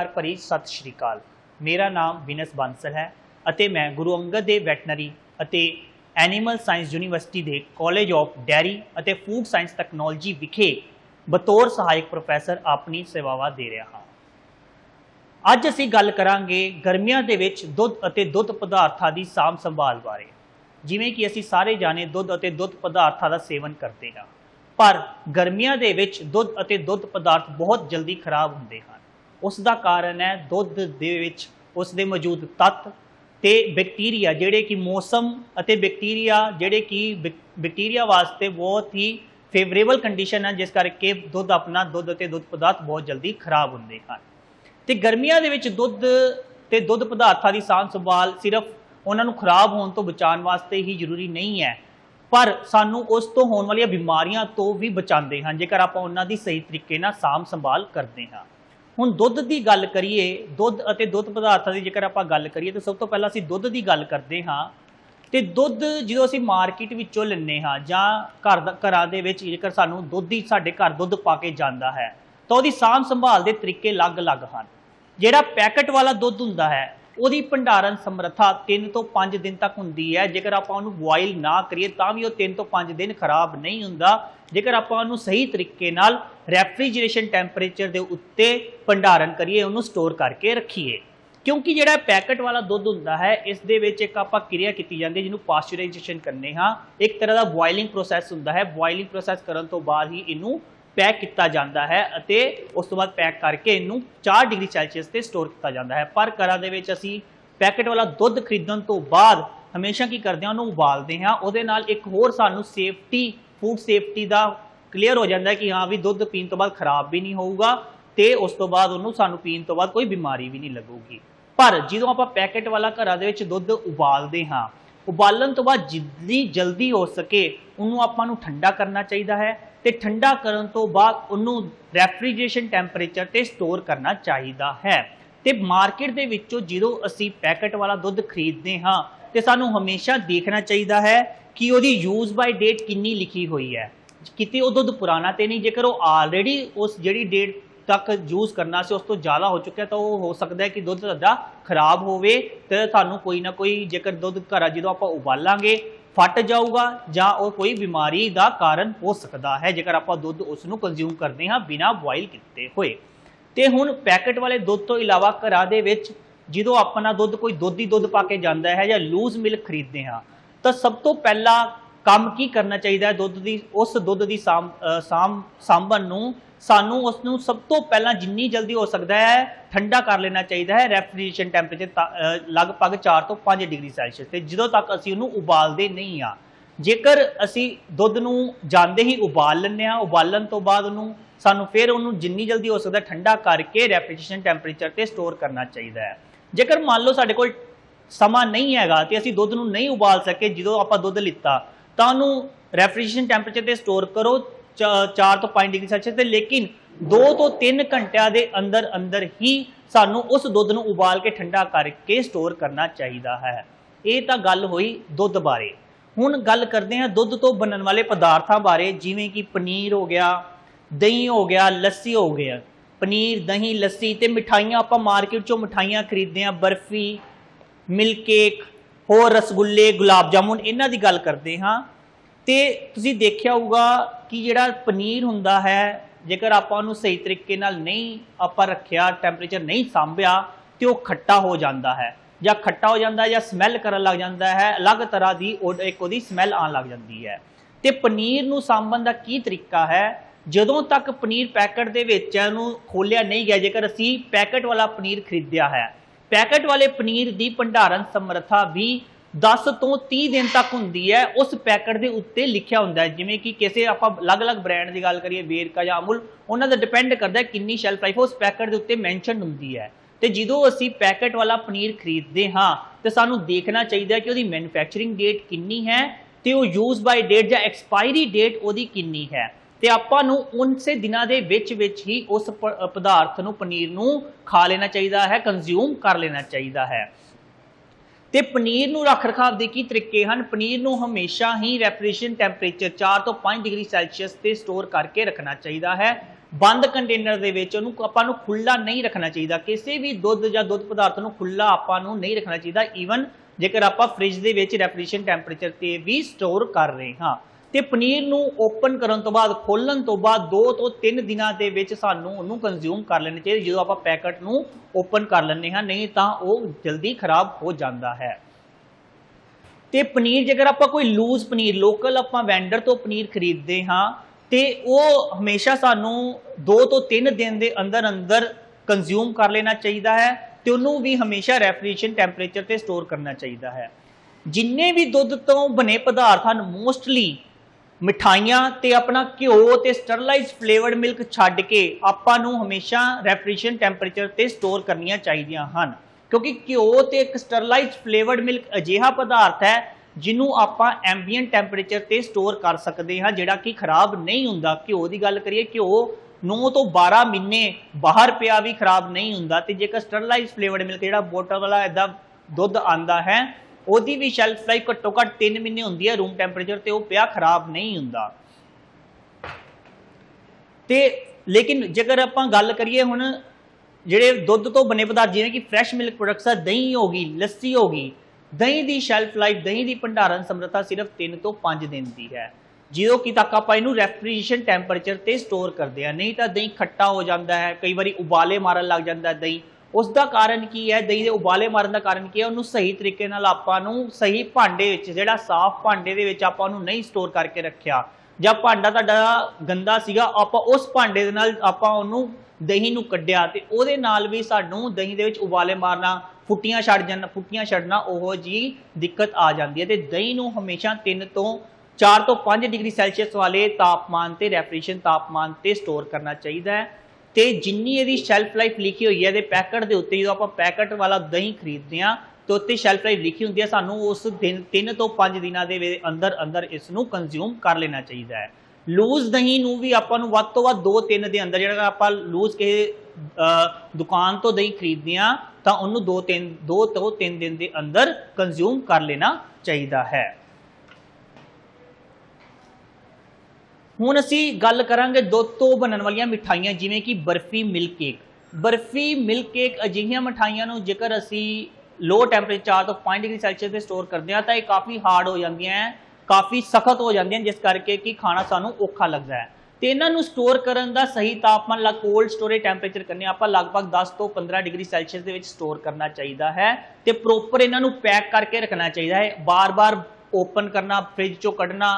ਪਿਆਰ ਭਰੀ ਸਤਿ ਸ਼੍ਰੀ ਅਕਾਲ। ਮੇਰਾ ਨਾਮ ਵਿਨਸ ਬਾਂਸਲ ਹੈ ਅਤੇ ਮੈਂ ਗੁਰੂ ਅੰਗਦ ਦੇਵ ਵੈਟਨਰੀ ਅਤੇ ਐਨੀਮਲ ਸਾਇੰਸ ਯੂਨੀਵਰਸਿਟੀ ਦੇ ਕਾਲਜ ਆਫ ਡੈਰੀ ਅਤੇ ਫੂਡ ਸਾਇੰਸ ਟੈਕਨੋਲੋਜੀ ਵਿਖੇ ਬਤੌਰ ਸਹਾਇਕ ਪ੍ਰੋਫੈਸਰ ਆਪਣੀ ਸੇਵਾਵਾਂ ਦੇ ਰਿਹਾ ਹਾਂ। ਅੱਜ ਅਸੀਂ ਗੱਲ ਕਰਾਂਗੇ ਗਰਮੀਆਂ ਦੇ ਵਿੱਚ ਦੁੱਧ ਅਤੇ ਦੁੱਧ ਪਦਾਰਥਾਂ ਦੀ ਸਾਂਭ ਸੰਭਾਲ ਬਾਰੇ, ਜਿਵੇਂ ਕਿ ਅਸੀਂ ਸਾਰੇ ਜਾਣੇ ਦੁੱਧ ਅਤੇ ਦੁੱਧ ਪਦਾਰਥਾਂ ਦਾ ਸੇਵਨ ਕਰਦੇ ਹਾਂ। ਪਰ ਗਰਮੀਆਂ ਦੇ ਵਿੱਚ ਦੁੱਧ ਅਤੇ ਦੁੱਧ ਪਦਾਰਥ ਬਹੁਤ ਜਲਦੀ ਖਰਾਬ ਹੁੰਦੇ ਹਨ। ਉਸ ਦਾ ਕਾਰਨ ਹੈ ਦੁੱਧ ਦੇ ਵਿੱਚ ਉਸ ਦੇ ਮੌਜੂਦ ਤੱਤ ਤੇ ਬੈਕਟੀਰੀਆ, ਜਿਹੜੇ ਕਿ ਮੌਸਮ ਅਤੇ ਬੈਕਟੀਰੀਆ, ਜਿਹੜੇ ਕਿ ਬੈਕ- ਬੈਕਟੀਰੀਆ ਵਾਸਤੇ ਬਹੁਤ ਹੀ ਫੇਵਰੇਬਲ ਕੰਡੀਸ਼ਨ ਹੈ ਜਿਸ ਕਰਕੇ ਦੁੱਧ ਆਪਣਾ ਦੁੱਧ ਅਤੇ ਦੁੱਧ ਪਦਾਰਥ ਬਹੁਤ ਜਲਦੀ ਖਰਾਬ ਹੁੰਦੇ ਹਨ। ਤੇ ਗਰਮੀਆਂ ਦੇ ਵਿੱਚ ਦੁੱਧ ਤੇ ਦੁੱਧ ਪਦਾਰਥਾਂ ਦੀ ਸਾਂਭ ਸੰਭਾਲ ਸਿਰਫ ਉਹਨਾਂ ਨੂੰ ਖਰਾਬ ਹੋਣ ਤੋਂ ਬਚਾਉਣ ਵਾਸਤੇ ਹੀ ਜ਼ਰੂਰੀ ਨਹੀਂ ਹੈ, ਪਰ ਸਾਨੂੰ ਉਸ ਤੋਂ ਹੋਣ ਵਾਲੀਆਂ ਬਿਮਾਰੀਆਂ ਤੋਂ ਵੀ ਬਚਾਉਂਦੇ ਹਨ, ਜੇਕਰ ਆਪਾਂ ਉਹਨਾਂ ਦੀ ਸਹੀ ਤਰੀਕੇ ਨਾਲ ਸਾਂਭ ਸੰਭਾਲ ਕਰਦੇ ਹਾਂ। ਹੁਣ ਦੁੱਧ ਦੀ ਗੱਲ ਕਰੀਏ, ਦੁੱਧ ਅਤੇ ਦੁੱਧ ਪਦਾਰਥਾਂ ਦੀ ਜੇਕਰ ਆਪਾਂ ਗੱਲ ਕਰੀਏ, ਤਾਂ ਸਭ ਤੋਂ ਪਹਿਲਾਂ ਅਸੀਂ ਦੁੱਧ ਦੀ ਗੱਲ ਕਰਦੇ ਹਾਂ। ਤੇ ਦੁੱਧ ਜਦੋਂ ਅਸੀਂ ਮਾਰਕੀਟ ਵਿੱਚੋਂ ਲੈਂਦੇ ਹਾਂ ਜਾਂ ਘਰ ਦਾ, ਘਰਾਂ ਦੇ ਵਿੱਚ ਜੇਕਰ ਸਾਨੂੰ ਦੁੱਧ ਹੀ ਸਾਡੇ ਘਰ ਦੁੱਧ ਪਾ ਕੇ ਜਾਂਦਾ ਹੈ, ਤਾਂ ਉਹਦੀ ਸਾਂਭ ਸੰਭਾਲ ਦੇ ਤਰੀਕੇ ਅਲੱਗ-ਅਲੱਗ ਹਨ। ਜਿਹੜਾ ਪੈਕਟ ਵਾਲਾ ਦੁੱਧ ਹੁੰਦਾ ਹੈ ਉਹਦੀ ਭੰਡਾਰਨ ਸਮਰੱਥਾ 3 ਤੋਂ 5 ਦਿਨ ਤੱਕ ਹੁੰਦੀ ਹੈ। ਜੇਕਰ ਆਪਾਂ ਉਹਨੂੰ ਬੋਇਲ ਨਾ ਕਰੀਏ, ਤਾਂ ਵੀ ਉਹ 3 ਤੋਂ 5 ਦਿਨ ਖਰਾਬ ਨਹੀਂ ਹੁੰਦਾ। ਜੇਕਰ ਆਪਾਂ ਉਹਨੂੰ ਸਹੀ ਤਰੀਕੇ ਨਾਲ ਰੈਫਰੀਜਰੇਸ਼ਨ ਟੈਂਪਰੇਚਰ ਦੇ ਉੱਤੇ ਭੰਡਾਰਨ ਕਰੀਏ, ਉਹਨੂੰ ਸਟੋਰ ਕਰਕੇ ਰੱਖੀਏ। ਕਿਉਂਕਿ ਜਿਹੜਾ ਪੈਕਟ ਵਾਲਾ ਦੁੱਧ ਹੁੰਦਾ ਹੈ, ਇਸ ਦੇ ਵਿੱਚ ਇੱਕ ਆਪਾਂ ਕਿਰਿਆ ਕੀਤੀ ਜਾਂਦੀ ਹੈ, ਜਿਹਨੂੰ ਪਾਸਚਰਾਈਜੇਸ਼ਨ ਕਰਨੇ ਹਾਂ। ਇੱਕ ਤਰ੍ਹਾਂ ਦਾ ਬੋਇਲਿੰਗ ਪ੍ਰੋਸੈਸ ਹੁੰਦਾ ਹੈ। ਬੋਇਲਿੰਗ ਪ੍ਰੋਸੈਸ ਕਰਨ ਤੋਂ ਬਾਅਦ ਹੀ ਇਹਨੂੰ ਪੈਕ ਕੀਤਾ ਜਾਂਦਾ ਹੈ ਅਤੇ ਉਸ ਤੋਂ ਬਾਅਦ ਪੈਕ ਕਰਕੇ ਇਹਨੂੰ 4 ਡਿਗਰੀ ਸੈਲਸੀਅਸ ਤੇ ਸਟੋਰ ਕੀਤਾ ਜਾਂਦਾ ਹੈ। ਪਰ ਘਰਾਂ ਦੇ ਵਿੱਚ ਅਸੀਂ ਪੈਕੇਟ ਵਾਲਾ ਦੁੱਧ ਖਰੀਦਣ ਤੋਂ ਬਾਅਦ ਹਮੇਸ਼ਾ ਕੀ ਕਰਦੇ ਹਾਂ, ਉਹਨੂੰ ਉਬਾਲਦੇ ਹਾਂ। ਉਹਦੇ ਨਾਲ ਇੱਕ ਹੋਰ ਸਾਨੂੰ ਸੇਫਟੀ, ਫੂਡ ਸੇਫਟੀ ਦਾ ਕਲੀਅਰ ਹੋ ਜਾਂਦਾ ਕਿ ਹਾਂ ਵੀ ਦੁੱਧ ਪੀਣ ਤੋਂ ਬਾਅਦ ਖਰਾਬ ਵੀ ਨਹੀਂ ਹੋਊਗਾ ਤੇ ਉਸ ਤੋਂ ਬਾਅਦ ਉਹਨੂੰ ਸਾਨੂੰ ਪੀਣ ਤੋਂ ਬਾਅਦ ਕੋਈ ਬਿਮਾਰੀ ਵੀ ਨਹੀਂ ਲੱਗੂਗੀ। ਪਰ ਜਦੋਂ ਆਪਾਂ ਪੈਕੇਟ ਵਾਲਾ ਘਰਾਂ ਦੇ ਵਿੱਚ ਦੁੱਧ ਉਬਾਲਦੇ ਹਾਂ ਉਬਾਲਣ ਤੋਂ ਬਾਅਦ ਜਿੰਨੀ ਜਲਦੀ ਹੋ ਸਕੇ, ਉਹਨੂੰ ਆਪਾਂ ਨੂੰ ਠੰਡਾ ਕਰਨਾ ਚਾਹੀਦਾ ਹੈ ਤੇ ਠੰਡਾ ਕਰਨ ਤੋਂ ਬਾਅਦ ਉਹਨੂੰ ਰੈਫਰੀਜਰੇਸ਼ਨ ਟੈਂਪਰੇਚਰ ਤੇ ਸਟੋਰ ਕਰਨਾ ਚਾਹੀਦਾ ਹੈ। ਤੇ ਮਾਰਕੀਟ ਦੇ ਵਿੱਚੋਂ ਜਦੋਂ ਅਸੀਂ ਪੈਕਟ ਵਾਲਾ ਦੁੱਧ ਖਰੀਦਦੇ ਹਾਂ ਤੇ ਸਾਨੂੰ ਹਮੇਸ਼ਾ ਦੇਖਣਾ ਚਾਹੀਦਾ ਹੈ ਕਿ ਉਹਦੀ ਯੂਜ਼ ਬਾਈ ਡੇਟ ਕਿੰਨੀ ਲਿਖੀ ਹੋਈ ਹੈ। ਕਿਤੇ ਉਹ ਦੁੱਧ ਪੁਰਾਣਾ ਤੇ ਨਹੀਂ, ਜੇਕਰ ਉਹ ਆਲਰੇਡੀ ਉਸ ਜਿਹੜੀ ਡੇਟ ਤੱਕ ਯੂਜ਼ ਕਰਨਾ ਸੀ, ਉਸ ਤੋਂ ਜ਼ਿਆਦਾ ਹੋ ਚੁੱਕਿਆ, ਤਾਂ ਉਹ ਹੋ ਸਕਦਾ ਹੈ ਕਿ ਦੁੱਧ ਤੁਹਾਡਾ ਖਰਾਬ ਹੋਵੇ ਤੇ ਤੁਹਾਨੂੰ ਕੋਈ ਨਾ ਕੋਈ ਜੇਕਰ ਦੁੱਧ ਘਰਾਂ ਜਦੋਂ ਆਪਾਂ ਉਬਾਲਾਂਗੇ, ਫਟ ਜਾਊਗਾ ਜਾਂ ਉਹ ਕੋਈ ਬਿਮਾਰੀ ਦਾ ਕਾਰਨ ਹੋ ਸਕਦਾ ਹੈ, ਜੇਕਰ ਆਪਾਂ ਦੁੱਧ ਉਸ ਨੂੰ ਕੰਜ਼ਿਊਮ ਕਰਦੇ ਹਾਂ ਬਿਨਾ ਬੋਇਲ ਕੀਤੇ ਹੋਏ। ਤੇ ਹੁਣ ਪੈਕਟ ਵਾਲੇ ਦੁੱਧ ਤੋਂ ਇਲਾਵਾ ਘਰਾਂ ਦੇ ਵਿੱਚ ਜਦੋਂ ਆਪਣਾ ਦੁੱਧ ਕੋਈ ਦੁੱਧੀ ਦੁੱਧ ਪਾ ਕੇ ਜਾਂਦਾ ਹੈ ਜਾਂ ਲੂਜ਼ ਮਿਲਕ ਖਰੀਦਦੇ ਹਾਂ, ਤਾਂ ਸਭ ਤੋਂ ਪਹਿਲਾਂ ਕੰਮ ਕੀ ਕਰਨਾ ਚਾਹੀਦਾ ਹੈ? ਦੁੱਧ ਦੀ, ਉਸ ਦੁੱਧ ਦੀ ਸਾਂਭ ਸਾਂਭ, ਸਾਂਭਣ ਨੂੰ, ਸਾਨੂੰ ਉਸ ਨੂੰ ਸਭ ਤੋਂ ਪਹਿਲਾਂ ਜਿੰਨੀ ਜਲਦੀ ਹੋ ਸਕਦਾ ਹੈ, ਠੰਡਾ ਕਰ ਲੈਣਾ ਚਾਹੀਦਾ ਹੈ, ਰੈਫਰੀਜਰੇਸ਼ਨ ਟੈਂਪਰੇਚਰ ਲਗਭਗ 4 ਤੋਂ 5 ਡਿਗਰੀ ਸੈਲਸੀਅਸ ਤੇ ਜਦੋਂ ਤੱਕ ਅਸੀਂ ਉਹਨੂੰ ਉਬਾਲਦੇ ਨਹੀਂ ਆ ਜੇਕਰ ਅਸੀਂ ਦੁੱਧ ਨੂੰ ਜਾਂਦੇ ਹੀ ਉਬਾਲ ਲੈਂਦੇ ਆ ਉਬਾਲਣ ਤੋਂ ਬਾਅਦ ਉਹਨੂੰ, ਸਾਨੂੰ ਫਿਰ ਉਹਨੂੰ ਜਿੰਨੀ ਜਲਦੀ ਹੋ ਸਕਦਾ ਠੰਡਾ ਕਰਕੇ ਰੈਫਰੀਜਰੇਸ਼ਨ ਟੈਂਪਰੇਚਰ ਤੇ ਸਟੋਰ ਕਰਨਾ ਚਾਹੀਦਾ ਹੈ। ਜੇਕਰ ਮੰਨ ਲਓ ਸਾਡੇ ਕੋਲ ਸਮਾਂ ਨਹੀਂ ਹੈਗਾ ਤੇ ਅਸੀਂ ਦੁੱਧ ਨੂੰ ਨਹੀਂ ਉਬਾਲ ਸਕੇ, ਜਦੋਂ ਆਪਾਂ ਦੁੱਧ ਲਿੱਤਾ ਤਾਂ ਉਹਨੂੰ ਰੈਫਰੀਜਰੇਸ਼ਨ ਟੈਂਪਰੇਚਰ ਤੇ ਸਟੋਰ ਕਰੋ 4 ਤੋਂ 5 ਡਿਗਰੀ ਸੈਲਸੀਅਸ ਤੇ, ਲੇਕਿਨ 2 ਤੋਂ 3 ਘੰਟਿਆਂ ਦੇ ਅੰਦਰ ਅੰਦਰ ਹੀ ਸਾਨੂੰ ਉਸ ਦੁੱਧ ਨੂੰ ਉਬਾਲ ਕੇ ਠੰਡਾ ਕਰਕੇ ਸਟੋਰ ਕਰਨਾ ਚਾਹੀਦਾ ਹੈ। ਇਹ ਤਾਂ ਗੱਲ ਹੋਈ ਦੁੱਧ ਬਾਰੇ। ਹੁਣ ਗੱਲ ਕਰਦੇ ਹਾਂ ਦੁੱਧ ਤੋਂ ਬਣਨ ਵਾਲੇ ਪਦਾਰਥਾਂ ਬਾਰੇ, ਜਿਵੇਂ ਕਿ ਪਨੀਰ ਹੋ ਗਿਆ, ਦਹੀਂ ਹੋ ਗਿਆ, ਲੱਸੀ ਹੋ ਗਿਆ। ਪਨੀਰ, ਦਹੀਂ, ਲੱਸੀ ਤੇ ਮਿਠਾਈਆਂ ਆਪਾਂ ਮਾਰਕੀਟ ਚੋਂ ਮਿਠਾਈਆਂ ਖਰੀਦਦੇ ਹਾਂ, ਬਰਫੀ ਮਿਲਕ ਕੇਕ ਹੋਰ ਰਸਗੁੱਲੇ ਗੁਲਾਬ ਜਾਮੁਨ ਇਹਨਾਂ ਦੀ ਗੱਲ ਕਰਦੇ ਹਾਂ। ਤੇ ਤੁਸੀਂ ਦੇਖਿਆ ਹੋਊਗਾ ਕਿ ਜਿਹੜਾ ਪਨੀਰ ਹੁੰਦਾ ਹੈ ਜੇਕਰ ਆਪਾਂ ਉਹਨੂੰ ਸਹੀ ਤਰੀਕੇ ਨਾਲ ਨਹੀਂ ਆਪਾਂ ਰੱਖਿਆ ਟੈਂਪਰੇਚਰ ਨਹੀਂ ਸਾਂਭਿਆ ਤੇ ਉਹ ਖੱਟਾ ਹੋ ਜਾਂਦਾ ਹੈ। ਜਾਂ ਖੱਟਾ ਹੋ ਜਾਂਦਾ ਹੈ ਜਾਂ ਸਮੈਲ ਕਰਨ ਲੱਗ ਜਾਂਦਾ ਹੈ ਅਲੱਗ ਤਰ੍ਹਾਂ ਦੀ ਉਹ- ਇੱਕ ਉਹਦੀ ਸਮੈਲ ਆਉਣ ਲੱਗ ਜਾਂਦੀ ਹੈ। ਤੇ ਪਨੀਰ ਨੂੰ ਸਾਂਭਣ ਦਾ ਕੀ ਤਰੀਕਾ ਹੈ? ਜਦੋਂ ਤੱਕ ਪਨੀਰ ਪੈਕਟ ਦੇ ਵਿੱਚ ਹੈ, ਖੋਲਿਆ ਨਹੀਂ ਗਿਆ ਜੇਕਰ ਅਸੀਂ ਪੈਕਟ ਵਾਲਾ ਪਨੀਰ ਖਰੀਦਿਆ ਹੈ ਪੈਕਟ ਵਾਲੇ ਪਨੀਰ ਦੀ ਭੰਡਾਰਨ ਸਮਰੱਥਾ ਵੀ 10 ਤੋਂ 30 ਦਿਨ ਤੱਕ ਹੁੰਦੀ ਹੈ, ਉਸ ਪੈਕਟ ਦੇ ਉੱਤੇ ਲਿਖਿਆ ਹੁੰਦਾ ਹੈ। ਜਿਵੇਂ ਕਿ ਕਿਸੇ ਆਪਾਂ ਅਲੱਗ-ਅਲੱਗ ਬ੍ਰਾਂਡ ਦੀ ਗੱਲ ਕਰੀਏ, ਵੇਰਕਾ ਜਾਂ ਅਮੁਲ, ਉਹਨਾਂ ਦਾ ਡਿਪੈਂਡ ਕਰਦਾ ਕਿੰਨੀ ਸ਼ੈਲਫ ਲਾਈਫ ਉਸ ਪੈਕਟ ਦੇ ਉੱਤੇ ਮੈਂਸ਼ਨ ਹੁੰਦੀ ਹੈ। ਤੇ ਜਦੋਂ ਅਸੀਂ ਪੈਕਟ ਵਾਲਾ ਪਨੀਰ ਖਰੀਦਦੇ ਹਾਂ, ਤੇ ਸਾਨੂੰ ਦੇਖਣਾ ਚਾਹੀਦਾ ਕਿ ਉਹਦੀ ਮੈਨੂਫੈਕਚਰਿੰਗ ਡੇਟ ਕਿੰਨੀ ਹੈ ਤੇ ਉਹ ਯੂਜ਼ ਬਾਈ ਡੇਟ ਜਾਂ ਐਕਸਪਾਇਰੀ ਡੇਟ ਉਹਦੀ ਕਿੰਨੀ ਹੈ। ਤੇ ਆਪਾਂ ਨੂੰ ਉਨਸੇ ਦਿਨਾਂ ਦੇ ਵਿੱਚ ਵਿੱਚ ਹੀ ਉਸ ਪਦਾਰਥ ਨੂੰ, ਪਨੀਰ ਨੂੰ ਖਾ ਲੈਣਾ ਚਾਹੀਦਾ ਹੈ ਕੰਜ਼ਿਊਮ ਕਰ ਲੈਣਾ ਚਾਹੀਦਾ ਹੈ। ਤੇ ਪਨੀਰ ਨੂੰ ਰੱਖ ਰਖਾਵ ਦੇ ਕੀ ਤਰੀਕੇ ਹਨ? ਪਨੀਰ ਨੂੰ ਹਮੇਸ਼ਾ ਹੀ ਰੈਫਰੀਜਰੇਸ਼ਨ ਟੈਂਪਰੇਚਰ 4 ਤੋਂ 5 ਡਿਗਰੀ ਸੈਲਸੀਅਸ ਤੇ ਸਟੋਰ ਕਰਕੇ ਰੱਖਣਾ ਚਾਹੀਦਾ ਹੈ। ਬੰਦ ਕੰਟੇਨਰ ਦੇ ਵਿੱਚ ਉਹਨੂੰ ਆਪਾਂ ਨੂੰ ਖੁੱਲਾ ਨਹੀਂ ਰੱਖਣਾ ਚਾਹੀਦਾ। ਕਿਸੇ ਵੀ ਦੁੱਧ ਜਾਂ ਦੁੱਧ ਪਦਾਰਥ ਨੂੰ ਖੁੱਲਾ ਆਪਾਂ ਨੂੰ ਨਹੀਂ ਰੱਖਣਾ ਚਾਹੀਦਾ। ਈਵਨ ਜੇਕਰ ਆਪਾਂ ਫ੍ਰਿਜ ਦੇ ਵਿੱਚ ਰੈਫ੍ਰਿਜਰੇਸ਼ਨ ਟੈਂਪਰੇਚਰ ਤੇ ਵੀ ਸਟੋਰ ਕਰ ਰਹੇ ਹਾਂ। ਤੇ ਪਨੀਰ ਨੂੰ ਓਪਨ ਕਰਨ ਤੋਂ ਬਾਅਦ, ਖੋਲਣ ਤੋਂ ਬਾਅਦ 2 ਤੋਂ 3 ਦਿਨਾਂ ਦੇ ਵਿੱਚ ਸਾਨੂੰ ਉਹਨੂੰ ਕੰਜ਼ਿਊਮ ਕਰ ਲੈਣਾ ਚਾਹੀਦਾ, ਜਦੋਂ ਆਪਾਂ ਪੈਕਟ ਨੂੰ ਓਪਨ ਕਰ ਲੈਂਦੇ ਹਾਂ, ਨਹੀਂ ਤਾਂ ਉਹ ਜਲਦੀ ਖਰਾਬ ਹੋ ਜਾਂਦਾ ਹੈ। ਤੇ ਪਨੀਰ, ਜੇਕਰ ਆਪਾਂ ਕੋਈ ਲੂਜ਼ ਪਨੀਰ ਲੋਕਲ ਆਪਾਂ ਵੈਂਡਰ ਤੋਂ ਪਨੀਰ ਖਰੀਦਦੇ ਹਾਂ, ਤੇ ਉਹ ਹਮੇਸ਼ਾ ਸਾਨੂੰ 2 ਤੋਂ 3 ਦਿਨ ਦੇ ਅੰਦਰ ਅੰਦਰ ਕੰਜ਼ਿਊਮ ਕਰ ਲੈਣਾ ਚਾਹੀਦਾ ਹੈ ਤੇ ਉਹਨੂੰ ਵੀ ਹਮੇਸ਼ਾ ਰੈਫ੍ਰਿਜਰੇਸ਼ਨ ਟੈਂਪਰੇਚਰ ਤੇ ਸਟੋਰ ਕਰਨਾ ਚਾਹੀਦਾ ਹੈ। ਜਿੰਨੇ ਵੀ ਦੁੱਧ ਤੋਂ ਬਣੇ ਪਦਾਰਥ ਹਨ ਮੋਸਟਲੀ ਮਿਠਾਈਆਂ ਤੇ ਆਪਣਾ ਘਿਓ ਤੇ ਸਟਰਲਾਈਜ਼ਡ ਫਲੇਵਰਡ ਮਿਲਕ ਛੱਡ ਕੇ ਆਪਾਂ ਨੂੰ ਹਮੇਸ਼ਾ ਰੈਫ੍ਰਿਜਰੇਸ਼ਨ ਟੈਂਪਰੇਚਰ ਤੇ ਸਟੋਰ ਕਰਨੀਆਂ ਚਾਹੀਦੀਆਂ ਹਨ। ਕਿਉਂਕਿ ਘਿਓ ਤੇ ਇੱਕ ਸਟਰਲਾਈਜ਼ਡ ਫਲੇਵਰਡ ਮਿਲਕ ਅਜਿਹਾ ਪਦਾਰਥ ਹੈ ਜਿਹਨੂੰ ਆਪਾਂ ਐਂਬੀਐਂਟ ਟੈਂਪਰੇਚਰ ਤੇ ਸਟੋਰ ਕਰ ਸਕਦੇ ਹਾਂ, ਜਿਹੜਾ ਕਿ ਖਰਾਬ ਨਹੀਂ ਹੁੰਦਾ। ਘਿਓ ਦੀ ਗੱਲ ਕਰੀਏ, ਘਿਓ 9 ਤੋਂ 12 ਮਹੀਨੇ ਬਾਹਰ ਪਿਆ ਵੀ ਖਰਾਬ ਨਹੀਂ ਹੁੰਦਾ ਤੇ ਜੇਕਰ ਸਟਰਲਾਈਜ਼ਡ ਫਲੇਵਰਡ ਮਿਲਕ ਜਿਹੜਾ ਬੋਟਲ ਵਾਲਾ ਇਦਾਂ ਦੁੱਧ ਆਂਦਾ ਹੈ ਉਹਦੀ ਵੀ ਸ਼ੈਲਫ ਲਾਈਫ ਘੱਟੋ ਘੱਟ 3 ਮਹੀਨੇ ਹੁੰਦੀ ਹੈ ਰੂਮ ਟੈਂਪਰੇਚਰ ਤੇ, ਉਹ ਪਿਆ ਖਰਾਬ ਨਹੀਂ ਹੁੰਦਾ। ਤੇ ਲੇਕਿਨ ਜੇਕਰ ਆਪਾਂ ਗੱਲ ਕਰੀਏ ਹੁਣ, ਜਿਹੜੇ ਦੁੱਧ ਤੋਂ ਬਣੇ ਪਦਾਰਥ, ਜਿਵੇਂ ਕਿ ਫਰੈਸ਼ ਮਿਲਕ ਪ੍ਰੋਡਕਟਸ ਆ, ਦਹੀਂ ਹੋ ਗਈ, ਲੱਸੀ ਹੋ ਗਈ, ਦਹੀਂ ਦੀ ਸ਼ੈਲਫ ਲਾਈਫ ਦਹੀਂ ਦੀ ਭੰਡਾਰਨ ਸਮਰੱਥਾ ਸਿਰਫ 3 ਤੋਂ 5 ਦਿਨ ਦੀ ਹੈ। ਜਦੋਂ ਕਿ ਤੱਕ ਆਪਾਂ ਇਹਨੂੰ ਰੈਫ੍ਰਿਜਰੇਸ਼ਨ ਟੈਂਪਰੇਚਰ ਤੇ ਸਟੋਰ ਕਰਦੇ ਆ ਨਹੀਂ ਤਾਂ ਦਹੀਂ ਖੱਟਾ ਹੋ ਜਾਂਦਾ ਹੈ, ਕਈ ਵਾਰੀ ਉਬਾਲੇ ਮਾਰਨ ਲੱਗ ਜਾਂਦਾ ਦਹੀਂ। ਉਸ ਦਾ ਕਾਰਨ ਕੀ ਹੈ? ਦਹੀਂ ਦੇ ਉਬਾਲੇ ਮਾਰਨ ਦਾ ਕਾਰਨ ਕੀ ਹੈ? ਉਹਨੂੰ ਸਹੀ ਤਰੀਕੇ ਨਾਲ ਆਪਾਂ ਨੂੰ ਸਹੀ ਭਾਂਡੇ ਵਿੱਚ, ਜਿਹੜਾ ਸਾਫ਼ ਭਾਂਡੇ ਦੇ ਵਿੱਚ ਆਪਾਂ ਉਹਨੂੰ ਨਹੀਂ ਸਟੋਰ ਕਰਕੇ ਰੱਖਿਆ। ਜਾਂ ਭਾਂਡਾ ਤੁਹਾਡਾ ਗੰਦਾ ਸੀਗਾ, ਆਪਾਂ ਉਸ ਭਾਂਡੇ ਦੇ ਨਾਲ ਆਪਾਂ ਉਹਨੂੰ ਦਹੀਂ ਨੂੰ ਕੱਢਿਆ ਤੇ ਉਹਦੇ ਨਾਲ ਵੀ ਸਾਨੂੰ ਦਹੀਂ ਦੇ ਵਿੱਚ ਉਬਾਲੇ ਮਾਰਨਾ, ਫੁੱਟੀਆਂ ਛੱਡ ਜਾਣਾ, ਫੁੱਟੀਆਂ ਛੱਡਣਾ, ਉਹੋ ਜੀ ਦਿੱਕਤ ਆ ਜਾਂਦੀ ਹੈ ਤੇ ਦਹੀਂ ਨੂੰ ਹਮੇਸ਼ਾ 3 ਤੋਂ 4 ਤੋਂ 5 ਡਿਗਰੀ ਸੈਲਸੀਅਸ ਵਾਲੇ ਤਾਪਮਾਨ ਤੇ, ਰੈਫ੍ਰਿਜਰੇਸ਼ਨ ਤਾਪਮਾਨ ਤੇ ਸਟੋਰ ਕਰਨਾ ਚਾਹੀਦਾ ਹੈ। ਤੇ ਜਿੰਨੀ ਇਹਦੀ ਸ਼ੈਲਫ ਲਾਈਫ ਲਿਖੀ ਹੋਈ ਹੈ ਤੇ ਪੈਕਟ ਦੇ ਉੱਤੇ ਜਦੋਂ ਆਪਾਂ ਪੈਕਟ ਵਾਲਾ ਦਹੀਂ ਖਰੀਦਦੇ ਆ ਤੇ ਉੱਤੇ ਸ਼ੈਲਫ ਲਾਈਫ ਲਿਖੀ ਹੁੰਦੀ ਹੈ, ਸਾਨੂੰ ਉਸ ਦਿਨ 3 ਤੋਂ 5 ਦਿਨਾਂ ਦੇ ਅੰਦਰ ਅੰਦਰ ਇਸ ਨੂੰ ਕੰਜ਼ਿਊਮ ਕਰ ਲੈਣਾ ਚਾਹੀਦਾ ਹੈ। ਲੂਜ਼ ਦਹੀਂ ਨੂੰ ਵੀ ਆਪਾਂ ਨੂੰ ਵੱਧ ਤੋਂ ਵੱਧ 2-3 ਦੇ ਅੰਦਰ, ਜਿਹੜਾ ਆਪਾਂ ਲੂਜ਼ ਕਿਸੇ ਦੁਕਾਨ ਤੋਂ ਦਹੀਂ ਖਰੀਦਦੇ ਆ ਤਾਂ ਉਹਨੂੰ 2-3 2 ਤੋਂ 3 ਦਿਨ ਦੇ ਅੰਦਰ ਕੰਜ਼ਿਊਮ ਕਰ ਲੈਣਾ ਚਾਹੀਦਾ ਹੈ। ਹੁਣ ਅਸੀਂ ਗੱਲ ਕਰਾਂਗੇ ਦੁੱਧ ਤੋਂ ਬਣਨ ਵਾਲੀਆਂ ਮਿਠਾਈਆਂ, ਜਿਵੇਂ ਕਿ barfi milk cake barfi milk cake ਅਜਿਹੀਆਂ ਮਿਠਾਈਆਂ ਨੂੰ ਜੇਕਰ ਅਸੀਂ ਲੋ ਟੈਂਪਰੇਚਰ ਤੋਂ 5 ਡਿਗਰੀ ਸੈਲਸੀਅਸ ਤੇ ਸਟੋਰ ਕਰਦੇ ਹਾਂ, ਤਾਂ ਇਹ ਕਾਫੀ ਹਾਰਡ ਹੋ ਜਾਂਦੀਆਂ ਹੈ ਕਾਫੀ ਸਖਤ ਹੋ ਜਾਂਦੀਆਂ ਜਿਸ ਕਰਕੇ ਕਿ ਖਾਣਾ ਸਾਨੂੰ ਔਖਾ ਲੱਗਦਾ ਹੈ ਤੇ ਇਹਨਾਂ ਨੂੰ ਸਟੋਰ ਕਰਨ ਦਾ ਸਹੀ ਤਾਪਮਾਨ ਲਾ ਕੋਲਡ ਸਟੋਰੇਜ ਟੈਂਪਰੇਚਰ ਕਰਨੇ ਆਪਾਂ, ਲਗਭਗ 10 ਤੋਂ 15 ਡਿਗਰੀ ਸੈਲਸੀਅਸ ਦੇ ਵਿੱਚ ਸਟੋਰ ਕਰਨਾ ਚਾਹੀਦਾ ਹੈ ਤੇ ਪ੍ਰੋਪਰ ਇਹਨਾਂ ਨੂੰ ਪੈਕ ਕਰਕੇ ਰੱਖਣਾ ਚਾਹੀਦਾ ਹੈ। ਬਾਰ-ਬਾਰ ਓਪਨ ਕਰਨਾ ਫ੍ਰਿਜ ਚੋਂ ਕੱਢਣਾ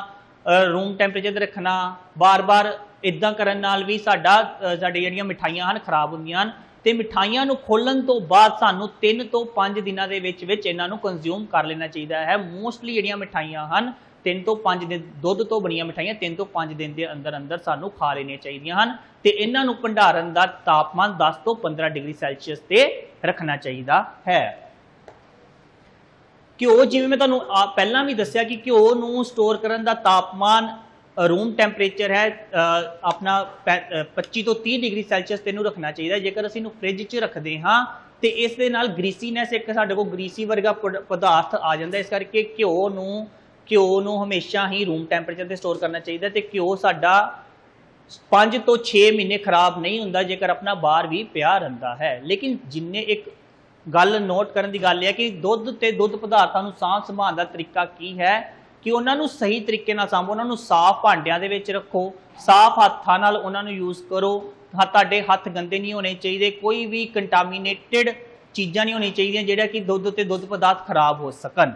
ਰੂਮ ਟੈਂਪਰੇਚਰ ਤੇ ਰੱਖਣਾ ਬਾਰ-ਬਾਰ ਇਦਾਂ ਕਰਨ ਨਾਲ ਵੀ ਸਾਡਾ ਅ, ਸਾਡੀ ਜਿਹੜੀਆਂ ਮਿਠਾਈਆਂ ਹਨ ਖਰਾਬ ਹੁੰਦੀਆਂ ਹਨ। ਤੇ ਮਿਠਾਈਆਂ ਨੂੰ ਖੋਲਣ ਤੋਂ ਬਾਅਦ ਸਾਨੂੰ 3 ਤੋਂ 5 ਦਿਨਾਂ ਦੇ ਵਿੱਚ ਵਿੱਚ ਇਹਨਾਂ ਨੂੰ ਕੰਜ਼ਿਊਮ ਕਰ ਲੈਣਾ ਚਾਹੀਦਾ ਹੈ। ਮੋਸਟਲੀ ਜਿਹੜੀਆਂ ਮਿਠਾਈਆਂ ਹਨ 3 ਤੋਂ 5 ਦਿਨ ਦੁੱਧ ਤੋਂ ਬਣੀਆਂ ਮਿਠਾਈਆਂ 3 ਤੋਂ 5 ਦਿਨ ਦੇ ਅੰਦਰ ਅੰਦਰ ਸਾਨੂੰ ਖਾ ਲੈਣੀਆਂ ਚਾਹੀਦੀਆਂ ਹਨ। ਤੇ ਇਹਨਾਂ ਨੂੰ ਭੰਡਾਰਨ ਦਾ ਤਾਪਮਾਨ 10 ਤੋਂ 15 ਡਿਗਰੀ ਸੈਲਸੀਅਸ ਤੇ ਰੱਖਣਾ ਚਾਹੀਦਾ ਹੈ। ਘਿਓ ਜਿਵੇਂ ਮੈਂ ਤੁਹਾਨੂੰ ਆ- ਪਹਿਲਾਂ ਵੀ ਦੱਸਿਆ ਕਿ ਘਿਓ ਨੂੰ ਸਟੋਰ ਕਰਨ ਦਾ ਤਾਪਮਾਨ ਰੂਮ ਟੈਂਪਰੇਚਰ ਹੈ ਆਪਣਾ ਪੈ- ਅ, 25 ਤੋਂ 30 ਡਿਗਰੀ ਸੈਲਸੀਅਸ ਤੇ ਨੂੰ ਰੱਖਣਾ ਚਾਹੀਦਾ। ਜੇਕਰ ਅਸੀਂ ਇਹਨੂੰ ਫ੍ਰਿਜ 'ਚ ਰੱਖਦੇ ਹਾਂ ਤੇ ਇਸ ਦੇ ਨਾਲ ਗਰੀਸੀਨੈਸ ਇੱਕ ਸਾਡੇ ਕੋਲ ਗਰੀਸੀ ਵਰਗਾ ਪਦ- ਪਦਾਰਥ ਆ ਜਾਂਦਾ। ਇਸ ਕਰਕੇ ਘਿਓ ਨੂੰ ਘਿਓ ਨੂੰ ਹਮੇਸ਼ਾ ਹੀ ਰੂਮ ਟੈਂਪਰੇਚਰ ਤੇ ਸਟੋਰ ਕਰਨਾ ਚਾਹੀਦਾ ਹੈ ਤੇ ਘਿਓ ਸਾਡਾ 5 ਤੋਂ 6 ਮਹੀਨੇ ਖਰਾਬ ਨਹੀਂ ਹੁੰਦਾ ਜੇਕਰ ਆਪਣਾ ਬਾਹਰ ਵੀ ਪਿਆ ਰਹਿੰਦਾ ਹੈ। ਲੇਕਿਨ ਜਿੰਨੇ ਇੱਕ ਗੱਲ ਨੋਟ ਕਰਨ ਦੀ ਗੱਲ ਇਹ ਹੈ ਕਿ ਦੁੱਧ ਤੇ ਦੁੱਧ ਪਦਾਰਥਾਂ ਨੂੰ ਸਾਂਭ ਸੰਭਾਲ ਦਾ ਤਰੀਕਾ ਕੀ ਹੈ ਕਿ ਉਹਨਾਂ ਨੂੰ ਸਹੀ ਤਰੀਕੇ ਨਾਲ ਸਾਂਭੋ, ਉਹਨਾਂ ਨੂੰ ਸਾਫ਼ ਭਾਂਡਿਆਂ ਦੇ ਵਿੱਚ ਰੱਖੋ, ਸਾਫ਼ ਹੱਥਾਂ ਨਾਲ ਉਹਨਾਂ ਨੂੰ ਯੂਜ਼ ਕਰੋ। ਤੁਹਾਡੇ ਹੱਥ ਗੰਦੇ ਨਹੀਂ ਹੋਣੇ ਚਾਹੀਦੇ, ਕੋਈ ਵੀ ਕੰਟਾਮੀਨੇਟਿਡ ਚੀਜ਼ਾਂ ਨਹੀਂ ਹੋਣੀਆਂ ਚਾਹੀਦੀਆਂ ਜਿਹੜਾ ਕਿ ਦੁੱਧ ਤੇ ਦੁੱਧ ਪਦਾਰਥ ਖਰਾਬ ਹੋ ਸਕਣ।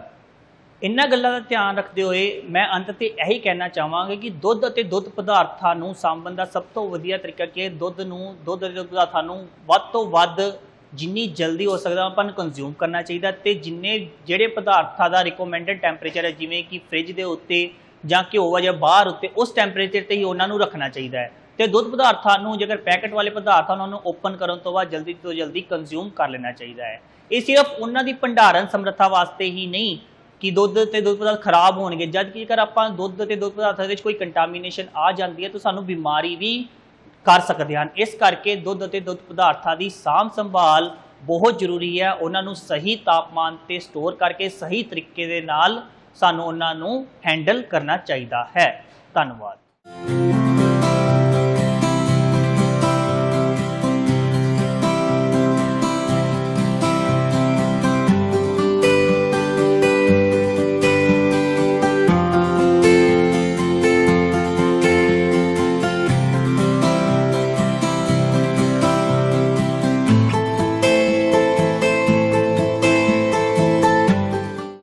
ਇਹਨਾਂ ਗੱਲਾਂ ਦਾ ਧਿਆਨ ਰੱਖਦੇ ਹੋਏ ਮੈਂ ਅੰਤ ਤੇ ਇਹੀ ਕਹਿਣਾ ਚਾਹਾਂਗਾ ਕਿ ਦੁੱਧ ਅਤੇ ਦੁੱਧ ਪਦਾਰਥਾਂ ਨੂੰ ਸਾਂਭਣ ਦਾ ਸਭ ਤੋਂ ਵਧੀਆ ਤਰੀਕਾ ਕੀ ਹੈ? ਦੁੱਧ ਨੂੰ, ਦੁੱਧ ਅਤੇ ਦੁੱਧ ਪਦਾਰਥਾਂ ਨੂੰ ਵੱਧ ਤੋਂ ਵੱਧ ਜਿੰਨੀ ਜਲਦੀ ਹੋ ਸਕਦਾ ਆਪਾਂ ਨੂੰ ਕੰਜ਼ਿਊਮ ਕਰਨਾ ਚਾਹੀਦਾ ਤੇ ਜਿੰਨੇ ਜਿਹੜੇ ਪਦਾਰਥਾਂ ਦਾ ਰਿਕਮੈਂਡਡ ਟੈਂਪਰੇਚਰ ਹੈ, ਜਿਵੇਂ ਕਿ ਫ੍ਰਿਜ ਦੇ ਉੱਤੇ ਜਾਂ ਘਿਓ ਜਾਂ ਬਾਹਰ ਉੱਤੇ, ਉਸ ਟੈਂਪਰੇਚਰ ਤੇ ਹੀ ਉਹਨਾਂ ਨੂੰ ਰੱਖਣਾ ਚਾਹੀਦਾ ਹੈ। ਤੇ ਦੁੱਧ ਪਦਾਰਥਾਂ ਨੂੰ, ਜੇਕਰ ਪੈਕਟ ਵਾਲੇ ਪਦਾਰਥਾਂ ਨੂੰ ਓਪਨ ਕਰਨ ਤੋਂ ਬਾਅਦ ਜਲਦੀ ਤੋਂ ਜਲਦੀ ਕੰਜ਼ਿਊਮ ਕਰ ਲੈਣਾ ਚਾਹੀਦਾ ਹੈ। ਇਹ ਸਿਰਫ ਉਹਨਾਂ ਦੀ ਭੰਡਾਰਨ ਸਮਰੱਥਾ ਵਾਸਤੇ ਹੀ ਨਹੀਂ ਕਿ ਦੁੱਧ ਤੇ ਦੁੱਧ ਪਦਾਰਥ ਖਰਾਬ ਹੋਣਗੇ। ਜਦ ਕਿ ਜੇਕਰ ਆਪਾਂ ਦੁੱਧ ਤੇ ਦੁੱਧ ਪਦਾਰਥਾਂ ਦੇ ਵਿੱਚ ਕੋਈ ਕੰਟਾਮੀਨੇਸ਼ਨ ਆ ਜਾਂਦੀ ਹੈ, ਤਾਂ ਸਾਨੂੰ ਬਿਮਾਰੀ ਵੀ ਕਰ ਸਕਦੇ ਹਨ। ਇਸ ਕਰਕੇ ਦੁੱਧ ਅਤੇ ਦੁੱਧ ਪਦਾਰਥਾਂ ਦੀ ਸਾਂਭ ਸੰਭਾਲ ਬਹੁਤ ਜ਼ਰੂਰੀ ਹੈ। ਉਹਨਾਂ ਨੂੰ ਸਹੀ ਤਾਪਮਾਨ ਤੇ ਸਟੋਰ ਕਰਕੇ ਸਹੀ ਤਰੀਕੇ ਦੇ ਨਾਲ ਸਾਨੂੰ ਉਹਨਾਂ ਨੂੰ ਹੈਂਡਲ ਕਰਨਾ ਚਾਹੀਦਾ ਹੈ। ਧੰਨਵਾਦ।